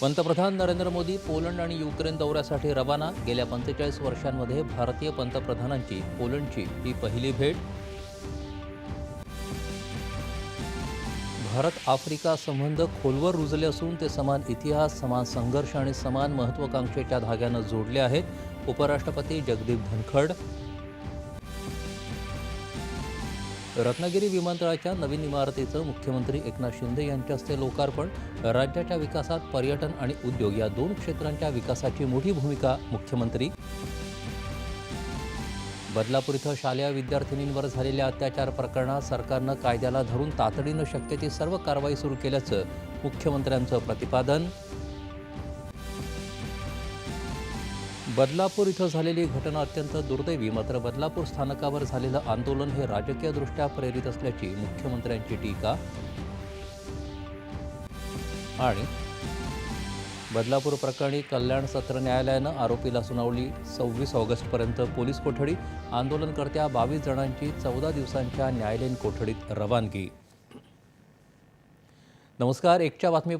पंतप्रधान नरेंद्र मोदी पोलंड आणि युक्रेन दौऱ्यासाठी रवाना. गेल्या पंचेचाळीस वर्षांमध्ये भारतीय पंतप्रधानांची पोलंडची ही पहिली भेट. भारत आफ्रिका संबंध खोलवर रुजले असून ते समान इतिहास समान संघर्ष आणि समान महत्वाकांक्षेच्या धाग्यानं जोडले आहेत. उपराष्ट्रपती जगदीप धनखड रत्नागिरी विमानतळाच्या नवीन इमारतीचं मुख्यमंत्री एकनाथ शिंदे यांच्या हस्ते लोकार्पण राज्याच्या विकासात पर्यटन आणि उद्योग या दोन क्षेत्रांच्या विकासाची मोठी भूमिका मुख्यमंत्री. बदलापूर इथं शालेय विद्यार्थिनींवर झालेल्या अत्याचार प्रकरणात सरकारनं कायद्याला धरून तातडीनं शक्य ती सर्व कारवाई सुरू केल्याचं मुख्यमंत्र्यांचं प्रतिपादन. बदलापूर इथं झालेली घटना अत्यंत दुर्दैवी मात्र बदलापूर स्थानकावर झालेलं आंदोलन हे राजकीयदृष्ट्या प्रेरित असल्याची मुख्यमंत्र्यांची टीका. आणि बदलापूर प्रकरणी कल्याण सत्र न्यायालयानं आरोपीला सुनावली सव्वीस ऑगस्टपर्यंत पोलीस कोठडी आंदोलनकर्त्या बावीस जणांची चौदा दिवसांच्या न्यायालयीन कोठडीत रवानगी. नमस्कार एकच्या बातमी